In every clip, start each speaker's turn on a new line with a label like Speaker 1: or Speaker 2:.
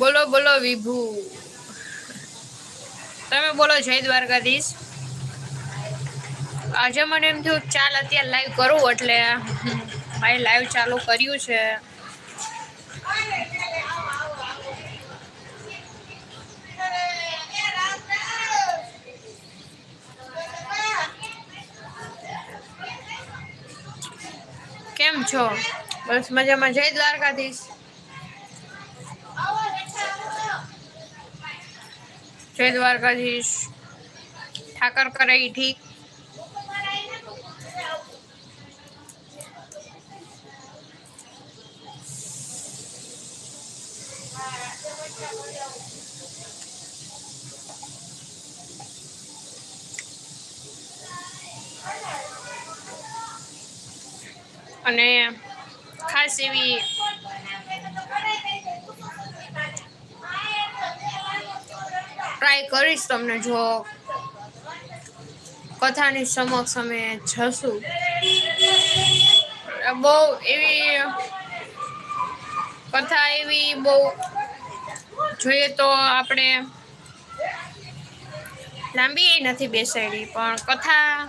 Speaker 1: બોલો બોલો વિભુ. તમે બોલો, જય દ્વારકાધીશ. આજે મને એમ થયું, ચાલ અત્યારે લાઈવ કરું એટલે ભાઈ લાઈવ ચાલુ કર્યું છે. કેમ છો? બસ મજામાં. જય દ્વારકાધીશ. જય દ્વારકાધીશ. ઠાકર કરે ઠીક. અને ખાસ એવી ટ્રાય કરીશ તમને, જો કથાની સમક્ષ અમે જશું. બહુ એવી કથા એવી બહુ જોઈએ તો આપણે લાંબી નથી બેસાડી, પણ કથા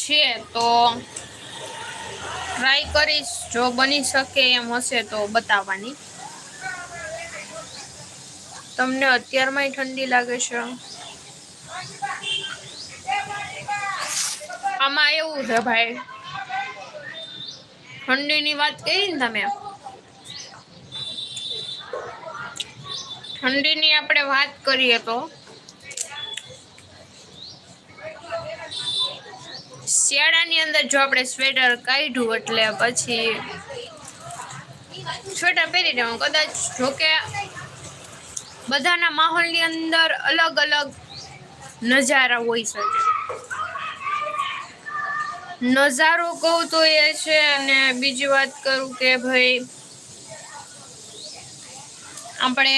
Speaker 1: છે તો ટ્રાય કરીશ, જો બની શકે એમ હશે તો બતાવવાની. તમને અત્યારમાં ઠંડી લાગે છે. આમાં એવું છે ભાઈ. ઠંડીની વાત કરી ને તમે. ઠંડીની આપણે વાત કરીએ તો. શિયાળાની અંદર જો આપણે સ્વેટર કાઢ્યું એટલે પછી સ્વેટર પહેરી દેવાનું કદાચ જોકે બધાના માહોલની અંદર અલગ અલગ નજારા હોય છે નજારો કહું તો એ છે અને બીજી વાત કરું કે ભાઈ, આપણે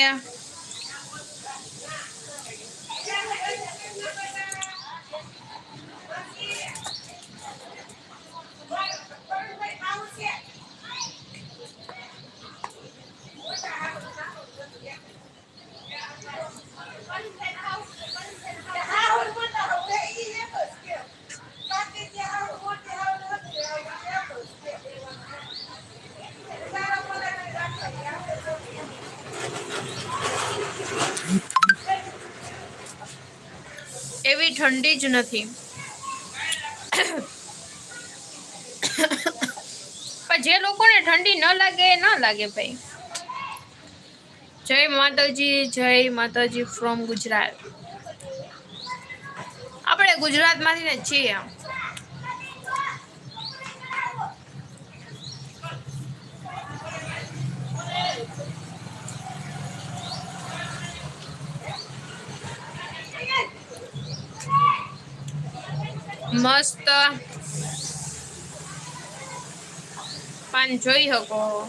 Speaker 1: એવી ઠંડી જ નથી. પણ જે લોકોને ઠંડી ન લાગે, એ ન લાગે ભાઈ. જય માતાજી જય માતાજી ફ્રોમ ગુજરાત. આપણે ગુજરાતમાંથી ને છીએ મસ્ત. પાન જોઈ શકો.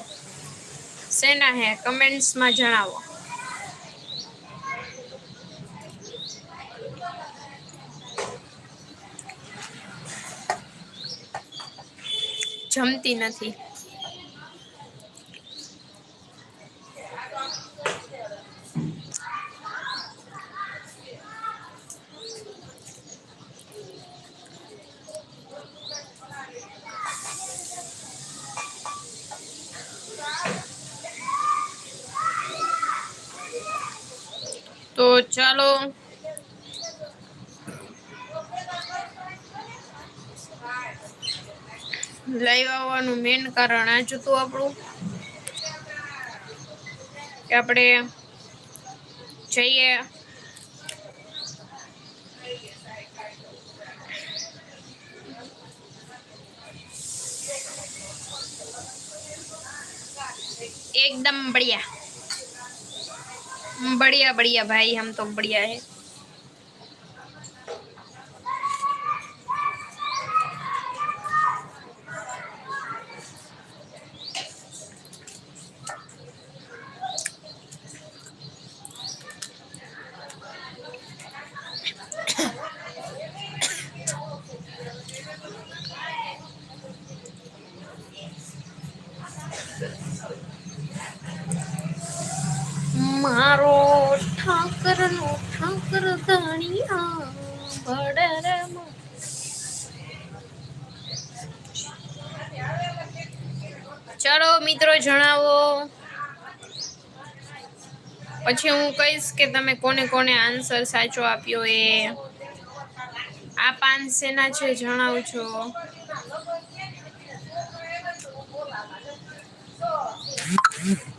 Speaker 1: શેના હે? કમેન્ટ્સમાં જણાવો. જમતી નથી. કારણ આ જતું આપણું કે આપણે જઈએ एकदम बढ़िया बढ़िया बढ़िया भाई हम तो बढ़िया है પછી હું કહીશ કે તમે કોને કોને આન્સર સાચો આપ્યો એ આ પાંચ સેના છે જણાવું છો Mm-hmm.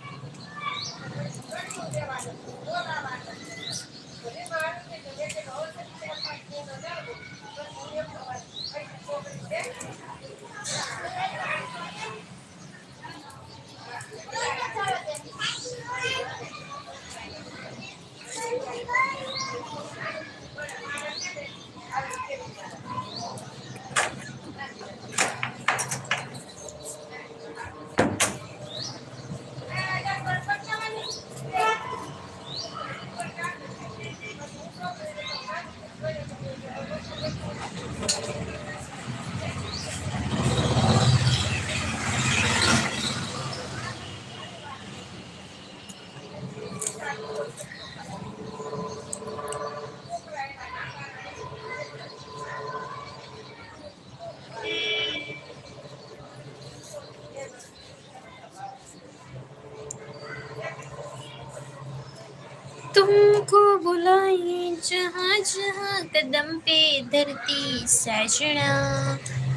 Speaker 1: जहाँ जहाँ कदम पे धरती सजना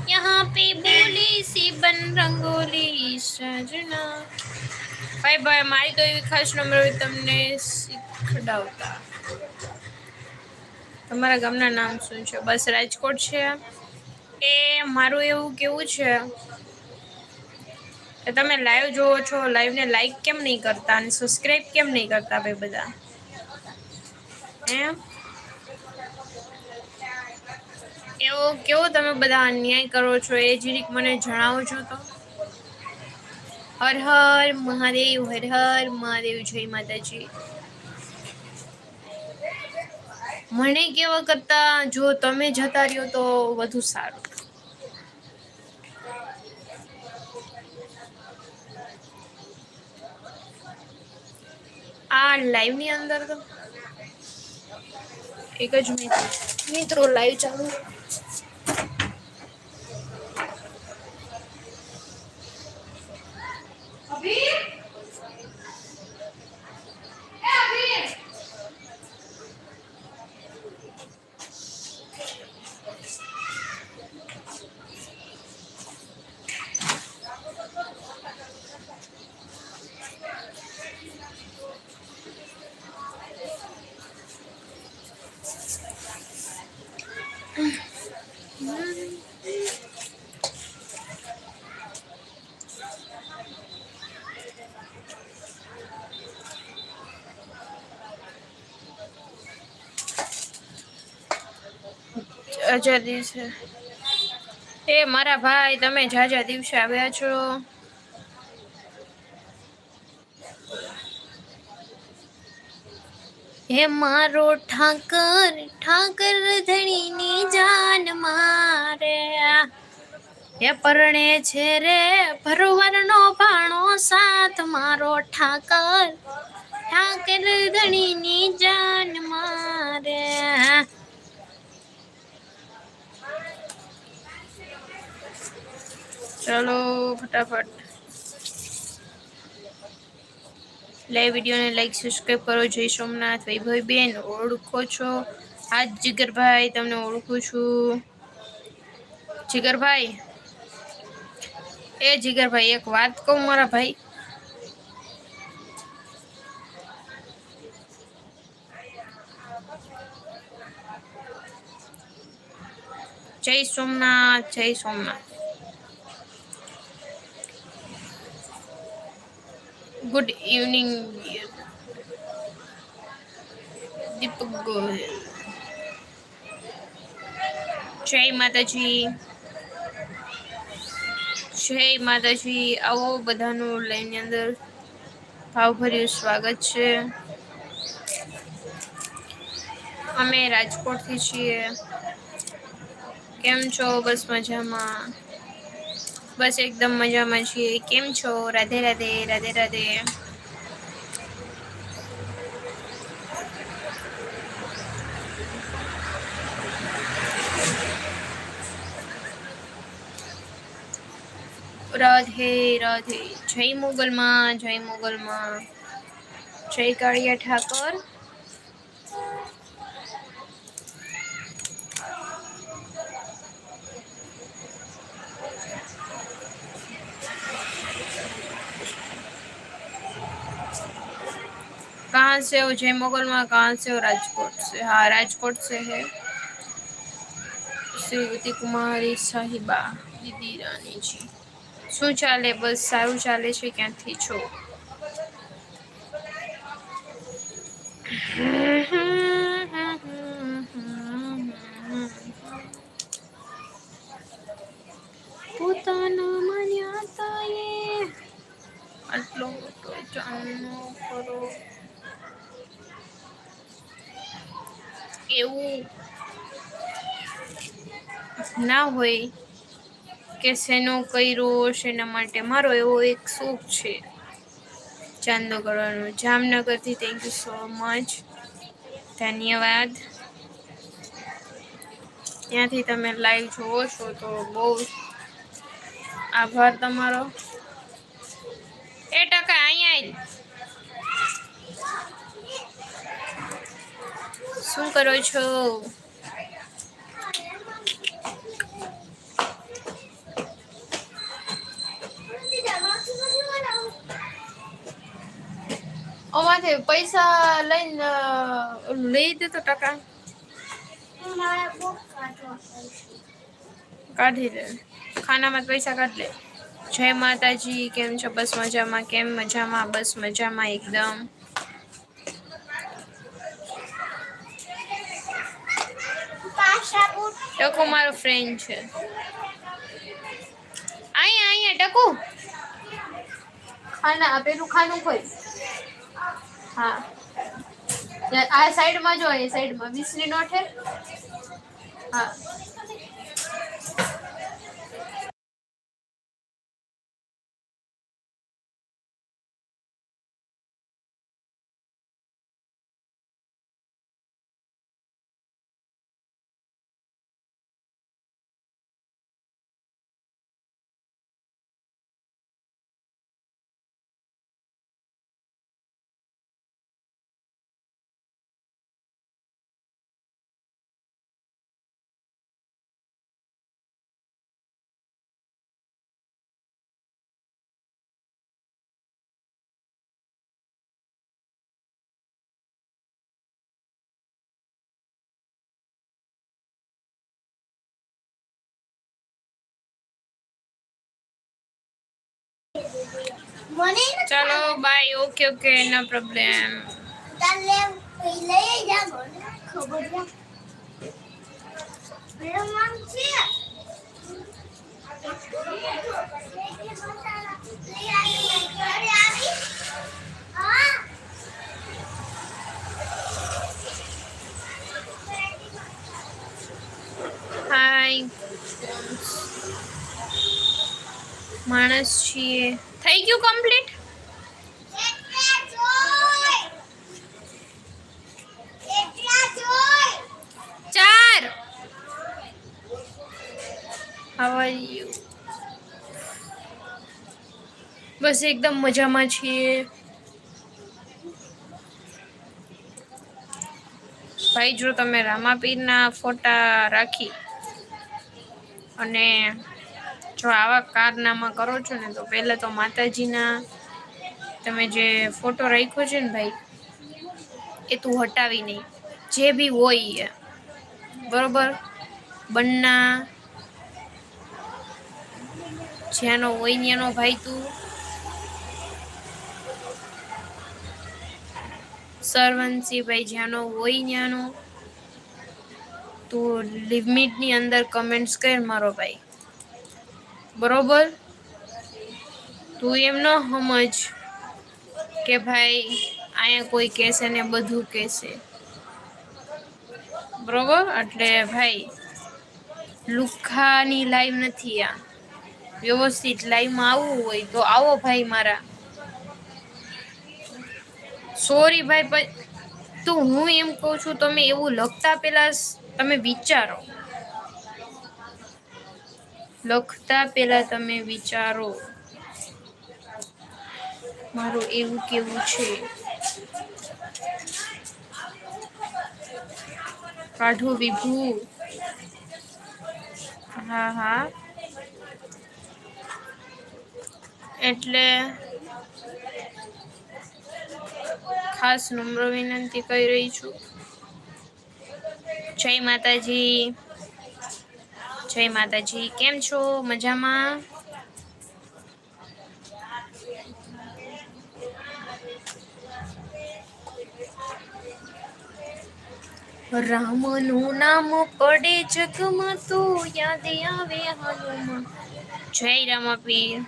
Speaker 1: यहाँ पे बोले सी बन रंगोली सजना ભાઈ ભાઈ મારી તો એવી ખાસ નંબર હોય તમને શીખડાવતા તમારા ગામના નામ શું છે બસ રાજકોટ છે એ મારું એવું કેવું છે કે તમે લાઈવ જોવો છો લાઈવને લાઈક કેમ નહીં કરતા અને સબસ્ક્રાઈબ કેમ નહીં કરતા ભાઈ બધા એમ? એવો, કેવો તમે બધા અન્યાય કરો છો એ જીરીક મને જણાવો છો તો. હર હર મહાદેવ, હર હર મહાદેવ, જય માતાજી. મને કેવા કરતા જો તમે જતા રહ્યો તો વધુ સારું. આ લાઈવની અંદર તો એક જ મિનિટ. મિત્રો લાઈવ ચાલુ. જાજા દિવસે એ મારા ભાઈ, તમે જાજા દિવસે આવ્યા છો. હે મારો ઠાકર ઠાકર ધણીની જાન મારે. હે પરણે છે રે ભરવરનો ભાણો સાથ. મારો ઠાકર ઠાકર ધણીની જાન મારે ચલો, ફટાફટ. લાઈવ વિડીયોને લાઈક સબસ્ક્રાઈબ કરો. જય સોમનાથ વૈભવી બેન ઓળખો છો? હા, જીગરભાઈ, તમને ઓળખું છું. જીગરભાઈ? એ જીગરભાઈ, એક વાત કહું મારા ભાઈ. જય સોમનાથ જય સોમનાથ. ગુડ ઇવનિંગ દીપક ગોયલ જય માતાજી જય માતાજી આવો બધાનું લઈને અંદર ભાવભર્યું સ્વાગત છે. અમે રાજકોટથી છીએ. કેમ છો? બસ મજામાં. બસ એકદમ મજામાં છીએ. કેમ છો? રાધે રાધે રાધે રાધે. રાધે રાધે. જય મોગલમાં જય મોગલમાં. જય કાળિયા ઠાકોર. कहाँ से हो जय मोगल में कहाँ से हो राजकोट से हाँ राजकोट से है શ્રીવતી કુમારી સાહિબા દીદી રાનીજી શું ચાલે બસ સારું ચાલે છે ક્યાંથી છો હોય કે શેનો કર્યો, શેના માટે મારો એવો એક શોખ છે. ચાંદો કરવાનો જામનગરથી થેન્ક યુ સો મચ ધન્યવાદ. ત્યાંથી તમે લાઈવ જોવો છો તો બહુ આભાર તમારો. એ ટકા, અહીંયા શું કરો છો? અમારે પૈસા લઈને લઈ દે તો ટકા કાઢી લે. ખાનામાં પૈસા કાઢ લે. જય માતાજી કેમ છો? બસ મજામાં. કેમ મજામાં? બસ મજામાં એકદમ. ટકો મારો ફ્રેન્ડ છે. અહીંયા અહીંયા ટકુ. ખાના પેલું ખાનું ખોઈ. હા. આ સાઈડમાં જો એ સાઈડમાં. વીસની નોટ હે હા. ચાલો bye okay okay no problem hi માણસ છીએ. થઈ ગયું કમ્પ્લીટ ચાર. આવા બસ એકદમ મજામાં છીએ. ભાઈ, જો તમે રામાપીરના ફોટા રાખી અને જો આવા કારનામા કરો છો ને, તો પહેલાં તો માતાજીના તમે જે ફોટો રાખ્યો છે ને ભાઈ, એ તું હટાવી નહીં. જે બી હોય એ. બરોબર? બંના જ્યાંનો હોય ત્યાંનો ભાઈ તું. સરવંશીભાઈ જ્યાંનો હોય ત્યાંનો. તું લિમિટની અંદર કમેન્ટ્સ કર મારો ભાઈ. બરોબર? તું એમ ન સમજ કે ભાઈ, અહીંયા કોઈ કહેશે ને બધું કહેશે. બરોબર? એટલે ભાઈ, લુખાની લાઈવ નથી આ. વ્યવસ્થિત લાઈવમાં આવવું હોય તો આવો ભાઈ મારા. સોરી ભાઈ તો હું એમ કહું છું, તમે એવું લખતા પહેલાં તમે વિચારો. લખતા પહેલાં તમે વિચારો. મારું એવું કેવું છે? કાઢું વિભુ. હા હા. એટલે ખાસ નમ્ર વિનંતી કરી રહી છું. જય માતાજી. જય માતાજી, કેમ છો? મજામાં? રામનું નામ પડે જગમાં તો યાદ આવે હનુમાન જય રામાપીર.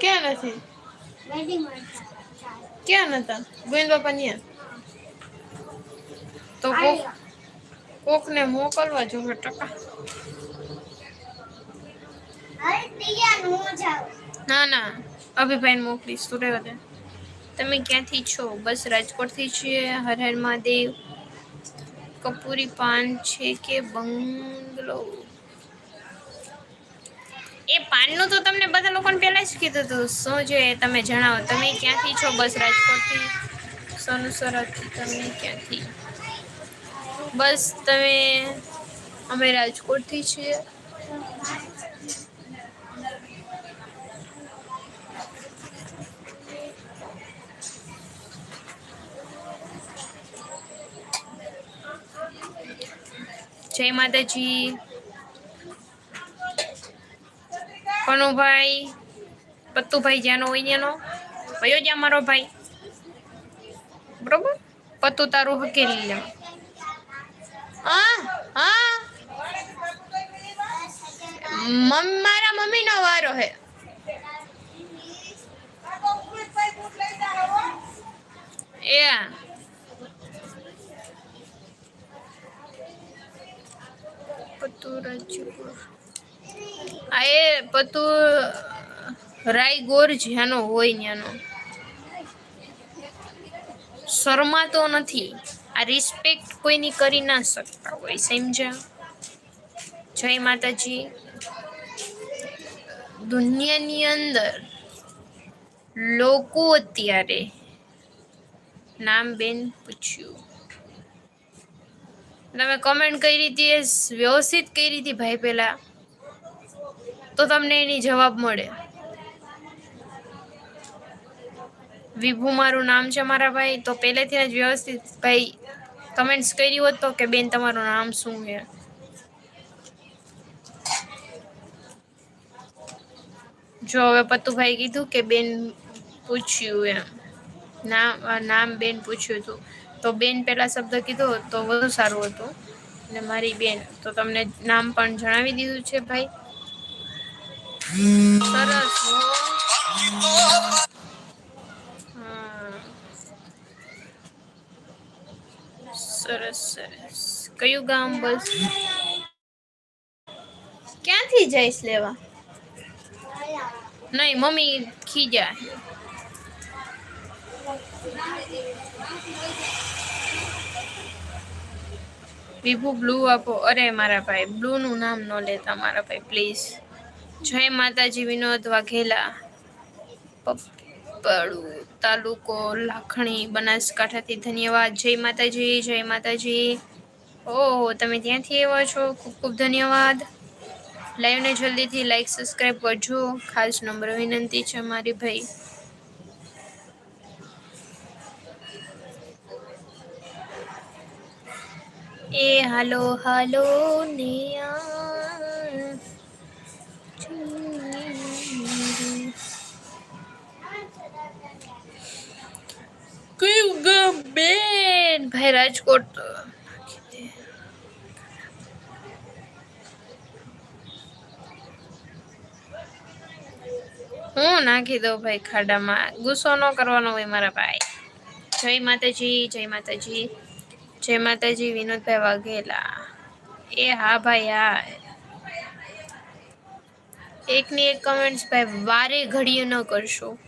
Speaker 1: ક્યાં નથી? ક્યાં નતા? ગોવિંદ બાપા ન્યા? તો કોક ને મોકલવા જોઈએ ટકા. ના ના. અભિભાઈને મોકલીશ તું રહેવા દે. તમે ક્યાંથી છો? બસ રાજકોટથી છીએ. હર હર મહાદેવ. કપૂરી પાન છે કે બંગલો? એ પાનનું તો તમને બધા લોકોને પહેલાં જ કીધું હતું. શું જોઈએ તમે જણાવો. તમે ક્યાંથી છો? બસ રાજકોટથી? સોનું સરહદથી તમે ક્યાંથી? બસ તમે અમે રાજકોટથી છીએ. જય માતાજી. કનુભાઈ પત્તુભાઈ જ્યાંનો હોય એનો કયો જ્યાં મારો ભાઈ. બરોબર? પત્તુ તારું હકેલી લે. હા હા. મારા મમ્મી નો વારો હે. એ પત્તુ રાજ્યપુર આ એ પતું રાયગોર જ્યાંનો હોય ત્યાંનો શરમાતો નથી. આ રિસ્પેક્ટ કોઈની કરી ના શકતા હોય, સમજ્યા? જય માતાજી. દુનિયાની અંદર લોકો અત્યારે નામ બેન પૂછ્યું. તમે કમેન્ટ કરી હતી, વ્યવસ્થિત કરી હતી ભાઈ પેલા તો તમને એની જવાબ મળે. વિભુ મારું નામ છે મારા ભાઈ. તો પહેલેથી જ વ્યવસ્થિત ભાઈ કમેન્ટ્સ કરી હોત તો કે બેન તમારું નામ શું છે? જો હવે પતુભાઈ કીધું કે બેન પૂછ્યું એમ. નામ નામ બેન પૂછ્યું હતું. તો બેન પહેલા શબ્દ કીધો તો વધુ સારું હતું. ને મારી બેન. તો તમને નામ પણ જણાવી દીધું છે ભાઈ. સરસ સરસ સરસ કયું ગામ બસ ક્યાંથી જઈશ લેવા નહીં મમ્મી ખીજા વિભુ બ્લુ આપો અરે મારા ભાઈ બ્લુ નું નામ ન લેતા મારા ભાઈ પ્લીઝ જય માતાજી, વિનોદ વાઘેલા, પપડું તાલુકો લાખણી, બનાસકાંઠાથી ધન્યવાદ. જય માતાજી જય માતાજી. ઓહો, તમે ત્યાંથી એવા છો? ખૂબ ખૂબ ધન્યવાદ. લાઈવને જલ્દીથી લાઈક સબસ્ક્રાઈબ કરજો. ખાસ નંબર વિનંતી છે મારી ભાઈ. એ હાલો હાલો, નિયા. કયું બેન? ભાઈ, રાજકોટ હું નાખી દઉં ભાઈ ખાડામાં. ગુસ્સો ન કરવાનો હોય મારા ભાઈ. જય માતાજી જય માતાજી. જય માતાજી, વિનોદભાઈ વાઘેલા. એ હા ભાઈ, હા. એકની એક કમેન્ટ્સ ભાઈ, વારે ઘડીએ ન કરશો.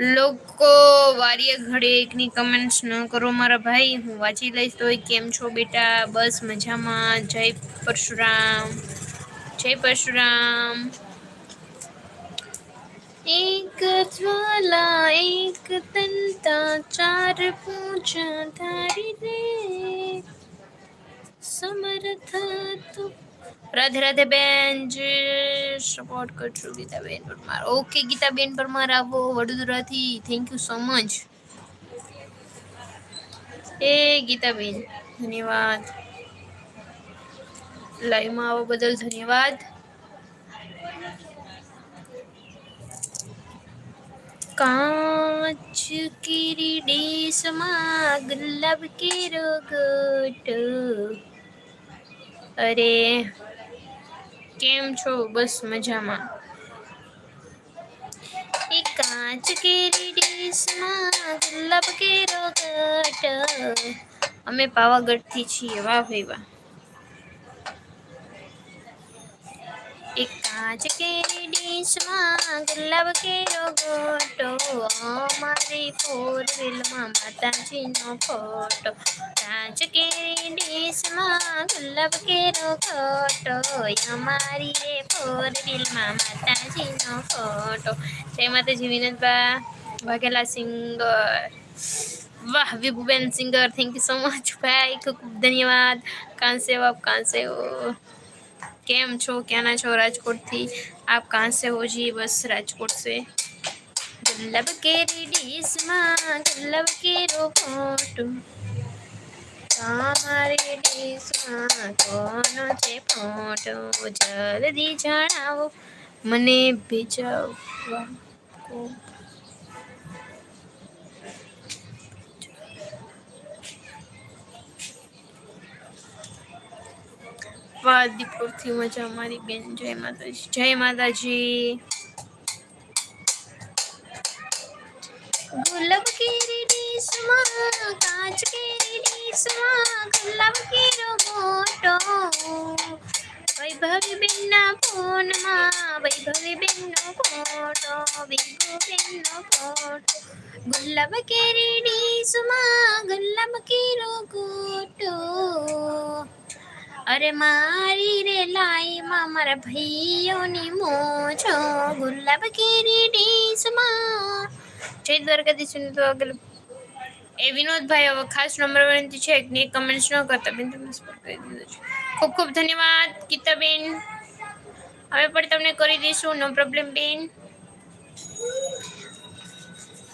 Speaker 1: લોકો વારીએ ઘડીએ એકની કમેન્ટ્સ ન કરો. મારા ભાઈ, હું વાંચી લઈશ તો કેમ છો બેટા? બસ મજામાં. જય પરશુરામ. જય પરશુરામ. એક જ્વાલા, એક તંતા, ચાર પૂજા ધારી રે સમર્થ તું રાધે રાધે બેન, જે સપોર્ટ કરજો ગીતાબેન પરમાર. ઓકે ગીતાબેન પરમાર, આવો વડોદરાથી. થેન્ક યુ સો મચ એ ગીતાબેન, ધન્યવાદ. લાઈવમાં આવવા બદલ ધન્યવાદ. કાચ કિરીડી સમા ગુલાબ કેરો ગોટ અરે કેમ છો? બસ મજામાં. એ કાચ કેરી ડીશમાં ગુલાબ કેરો ગટ અમે પાવાગઢથી છીએ. વાહ ભાઈ વાહ. એક કાચ કેરી ડીશમાં ગુલાબ કેરો ગોટો અમારી ફોર વ્હીલમાં માતાજીનો ફોટો. કાચ કેરી ડીશમાં ગુલાબ કેરો ગોટો અમારી રે ફોર વ્હીલમાં માતાજીનો ફોટો. જય માતાજી વિનોદબા વાઘેલા સિંગર. વાહ, Vibhuben singer thank you so much ભાઈ. ખૂબ ખૂબ ધન્યવાદ. કાંસે વાપ કાંસે કેમ છો? ક્યાંના છો? રાજકોટથી? आप कहाँ से हो जी बस राजकोट से गुल्लब के रेडीस माँ गुल्लब के रोपोटू તમારે દેશમાં કોનો છે ફોટો જલ્દી જણાવો મને ભેજાવો કો વાદીપુરથી મજા મારી બેન. જય માતાજી જય માતાજી. ગુલાબ કેરી ડીશમાં કાચ કેરી ડીશમાં ગુલાબ કેરો મોટો. વૈભવી બેનના ફોનમાં વૈભવી બેનનો ફોટો વિભુ બેનનો ફોટો. ગુલાબ કેરી ડીશમાં ગુલાબ કેરો ગોટો અરે મારી રે લાઈમાં મારા ભાઈઓની મોજો ગુલાબ કેરી ડીશમાં. જય દ્વારકાધીશ તો આગળ. એ વિનોદભાઈ હવે ખાસ નંબર વિનંતી છે કે કમેન્ટ્સ ન કરતા બેન તમે સપોર્ટ કરી દીધો છે. ખૂબ ખૂબ ધન્યવાદ, ગીતાબેન. હવે પણ તમને કરી દઈશું નો પ્રોબ્લેમ બેન.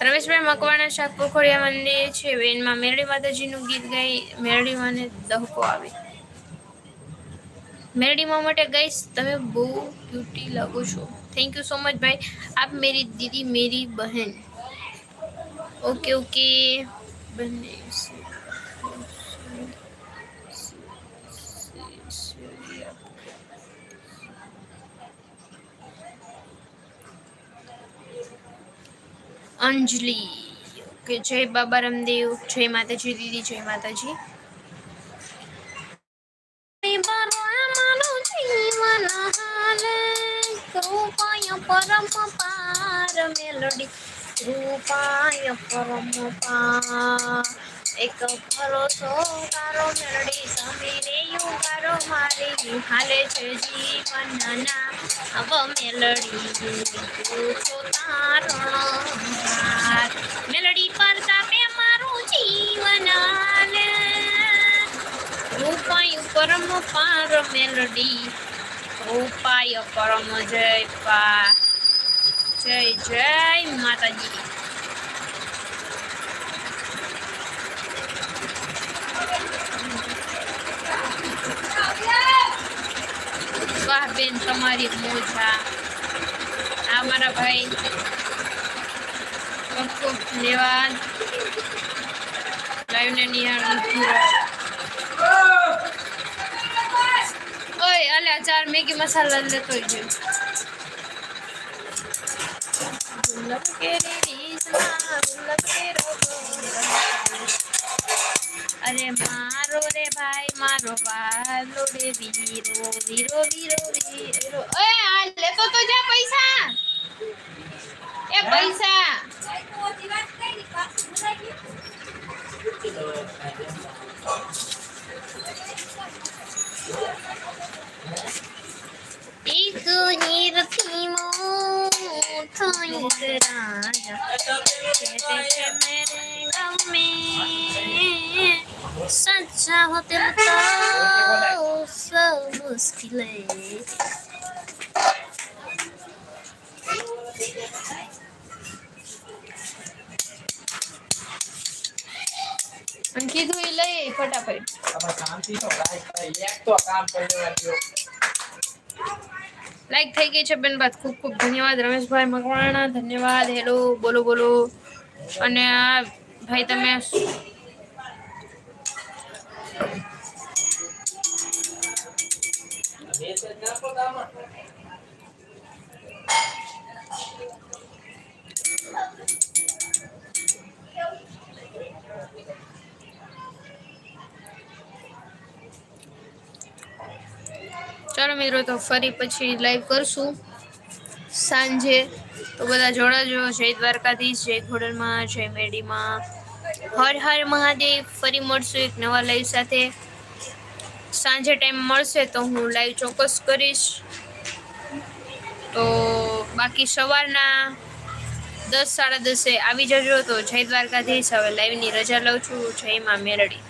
Speaker 1: રમેશભાઈ મકવાણા શાક પોખોડિયા મંદિર છે, બેનમાં મેરડી માતાજીનું ગીત ગાઈ, મેરડીમાં દહકો આવે. મેરડીમાં માટે ગાઈસ તમે બહુ ક્યુટી લાગો છો થેન્ક યુ સો મચ ભાઈ આપ મેરી દીદી મેરી બહેન ઓકે ઓકે બંને અંજલિ ઓકે જય બાબા રામદેવ જય માતાજી દીદી જય માતાજી મેલડી રૂપાય પરમ પાર એક ભરોસો તારો મેલડી સમીરે યુગારો મારી હાલે છે જીવનના અવ મેલડી તું છો તારણ મેલડી પર તાપે મારું જીવન રૂપાય પરમ પાર મેલડી રૂપાય પરમ જય પા જય જય માતાજી. વાહ બેન, તમારી મોજા. આ મારા ભાઈ. ખૂબ ખૂબ ધન્યવાદ લાઈવને નિહાળ ઓય, અલ્યા, ચાર મેગી મસાલા લેતો જ અરે મારો રે ભાઈ, મારો વાલો રે, વીરો વીરો વીરો વીરો. ઓય આ લેતો તો જા પૈસા. એ પૈસા. એક હીરથી सच्चा हो दिल तो सब मुश्किलें અને કીધું એ લઈ આઈ ફટાફટ
Speaker 2: તમે શાંતિ તો લાઈક થાય એક તો કામ કરી લેવા દ્યો.
Speaker 1: લાઈક થઈ ગઈ છે બેન બાદ ખૂબ ખૂબ ધન્યવાદ રમેશભાઈ મકવાણા. ધન્યવાદ. હેલો બોલો બોલો. અને આ ભાઈ તમે
Speaker 2: મેસેજ નાખો
Speaker 1: ચાલો મિત્રો, તો ફરી પછી લાઈવ કરશું. સાંજે તો બધા જોડાજો જય દ્વારકાધીશ, જય ઘોડલમાં જય મેડીમાં. હર હર મહાદેવ, ફરી મળશું એક નવા લાઈવ સાથે. સાંજે ટાઈમ મળશે તો હું લાઈવ ચોક્કસ કરીશ. તો બાકી સવારના દસ, સાડા દસે આવી જજો. તો જય દ્વારકાધીશ, હવે લાઈવની રજા લઉં છું. જય માં મેરડી.